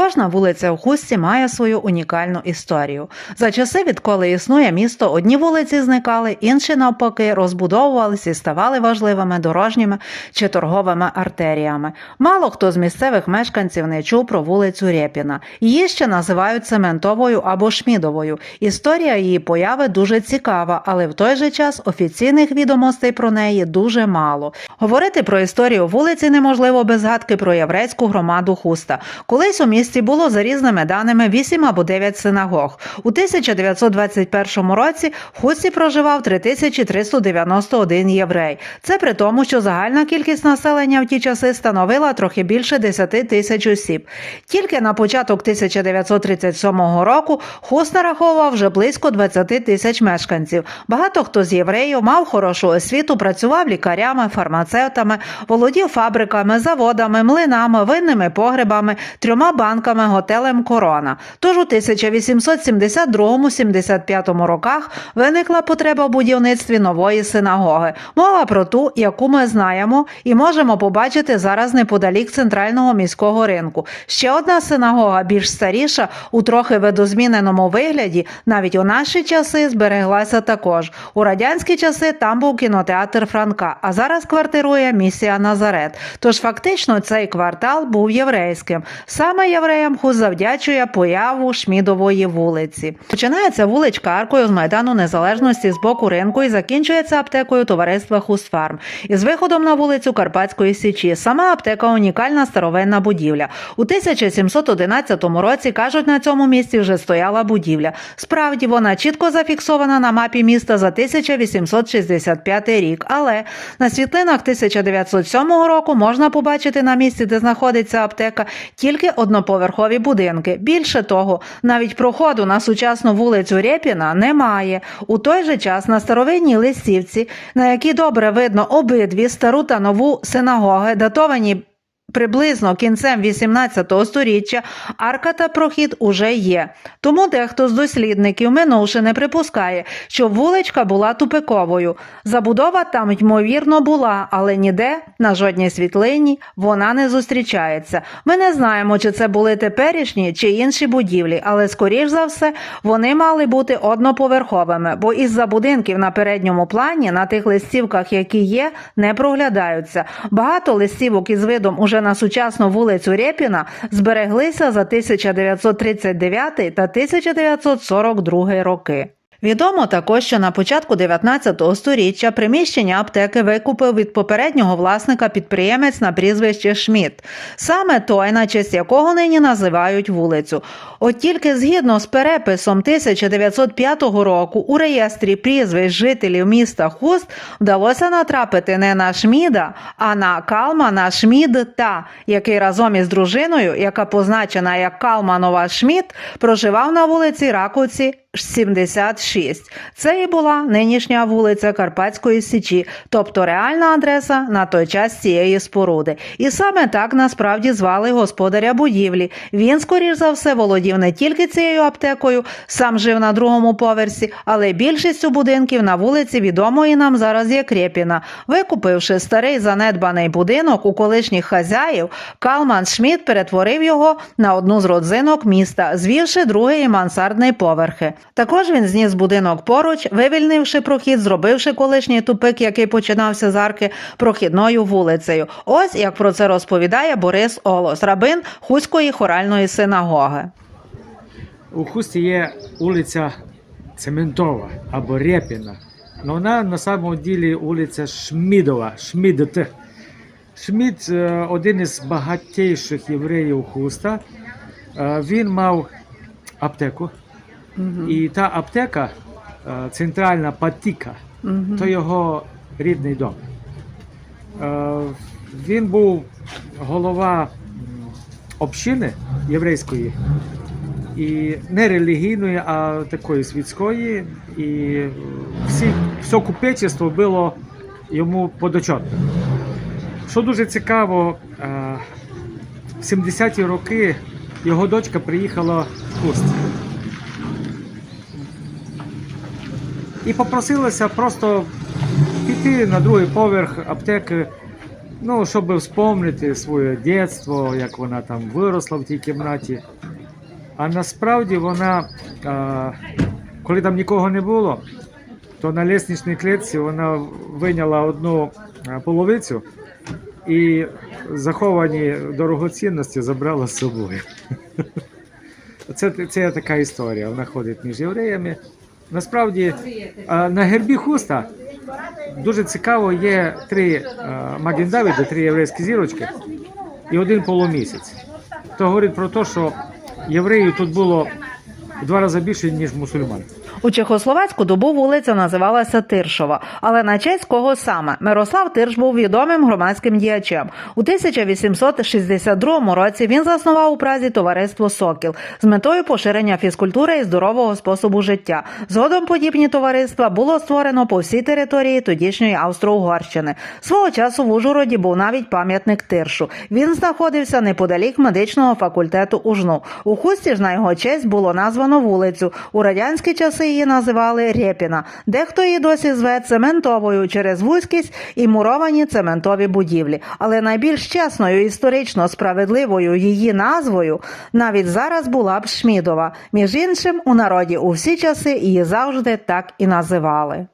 Кожна вулиця у Хусті має свою унікальну історію. За часи, відколи існує місто, одні вулиці зникали, інші навпаки розбудовувалися і ставали важливими дорожніми чи торговими артеріями. Мало хто з місцевих мешканців не чув про вулицю Рєпіна. Її ще називають цементовою або шмідовою. Історія її появи дуже цікава, але в той же час офіційних відомостей про неї дуже мало. Говорити про історію вулиці неможливо без згадки про єврейську громаду Хуста. Колись у місті було за різними даними 8 або 9 синагог. У 1921 році в Хусті проживав 3391 єврей. Це при тому, що загальна кількість населення в ті часи становила трохи більше 10 тисяч осіб. Тільки на початок 1937 року Хуст нараховував вже близько 20 тисяч мешканців. Багато хто з євреїв мав хорошу освіту, працював лікарями, фармацевтами, володів фабриками, заводами, млинами, винними погребами, трьома банками, готелем Корона. Тож у 1872-75 роках виникла потреба в будівництві нової синагоги. Мова про ту, яку ми знаємо і можемо побачити зараз неподалік центрального міського ринку. Ще одна синагога, більш старіша, у трохи видозміненому вигляді, навіть у наші часи збереглася також. У радянські часи там був кінотеатр Франка, а зараз квартирує місія Назарет. Тож фактично цей квартал був єврейським. Саме євреям завдячує появу Шмідової вулиці. Починається вуличка аркою з майдану незалежності з боку ринку і закінчується аптекою товариства Хусфарм. Із виходом на вулицю Карпатської Січі. Сама аптека унікальна старовинна будівля. У 1711 році кажуть, на цьому місці вже стояла будівля. Справді вона чітко зафіксована на мапі міста за 1865 рік. Але на світлинах 1907 року можна побачити на місці, де знаходиться аптека, тільки одноповерхові будинки. Більше того, навіть проходу на сучасну вулицю Рєпіна немає. У той же час на старовинній листівці, на якій добре видно обидві стару та нову синагоги, датовані Приблизно кінцем 18 століття арка та прохід уже є. Тому дехто з дослідників минувши не припускає, що вуличка була тупиковою. Забудова там, ймовірно, була, але ніде, на жодній світлині, вона не зустрічається. Ми не знаємо, чи це були теперішні чи інші будівлі, але, скоріш за все, вони мали бути одноповерховими, бо із-за будинків на передньому плані, на тих листівках, які є, не проглядаються. Багато листівок із видом уже на сучасну вулицю Рєпіна збереглися за 1939 та 1942 роки. Відомо також, що на початку 19 століття приміщення аптеки викупив від попереднього власника підприємець на прізвище Шмідт, саме той, на честь якого нині називають вулицю. От тільки згідно з переписом 1905 року у реєстрі прізвищ жителів міста Хуст вдалося натрапити не на Шміда, а на Калмана Шмід та, який разом із дружиною, яка позначена як Калманова Шмідт, проживав на вулиці Раковці 76. Це і була нинішня вулиця Карпатської Січі, тобто реальна адреса на той час цієї споруди. І саме так насправді звали господаря будівлі. Він, скоріш за все, володів не тільки цією аптекою, сам жив на другому поверсі, але більшістю будинків на вулиці відомої нам зараз як Рєпіна. Викупивши старий занедбаний будинок у колишніх хазяїв, Калман Шмідт перетворив його на одну з родзинок міста, звівши другий і мансардний поверхи. Також він зніс будинок поруч, вивільнивши прохід, зробивши колишній тупик, який починався з арки, прохідною вулицею. Ось як про це розповідає Борис Олос, рабин Хуської хоральної синагоги. У Хусті є вулиця Цементова або Рєпіна. Но вона на самому ділі вулиця Шмідова, Шмідт. Шмід е, один із багатейших євреїв Хуста. Е, Він мав аптеку. І та аптека, е, центральна патіка, то його рідний дом. Е, Він був голова общини єврейської, і не релігійної, а такої світської. І всі, все купечество було йому подочетне. Що дуже цікаво, е, в 70-ті роки його дочка приїхала в Хуст. І попросилася просто піти на другий поверх аптеки Ну, щоб вспомнити своє дитинство, як вона там виросла в тій кімнаті. А насправді вона, а, коли там нікого не було, то на лісничній клітці вона вийняла одну половицю і заховані дорогоцінності забрала з собою. Це, це така історія. Вона ходить між євреями. Насправді на гербі хуста дуже цікаво є три Маген Давіда, три єврейські зірочки і один полумісяць. То говорить про те, що євреїв тут було в два рази більше, ніж мусульман. У Чехословацьку добу вулиця називалася Тиршова, але на честь кого саме Мирослав Тирш був відомим громадським діячем. У 1862 році він заснував у Празі товариство Сокіл з метою поширення фізкультури і здорового способу життя. Згодом подібні товариства було створено по всій території тодішньої Австро-Угорщини. Свого часу в Ужгороді був навіть пам'ятник Тиршу. Він знаходився неподалік медичного факультету УЖНУ. У хусті ж на його честь було названо вулицю. У радянські часи її називали Рєпіна. Дехто її досі зве цементовою через вузькість і муровані цементові будівлі. Але найбільш чесною, історично справедливою її назвою навіть зараз була б Шмідова. Між іншим, у народі у всі часи її завжди так і називали.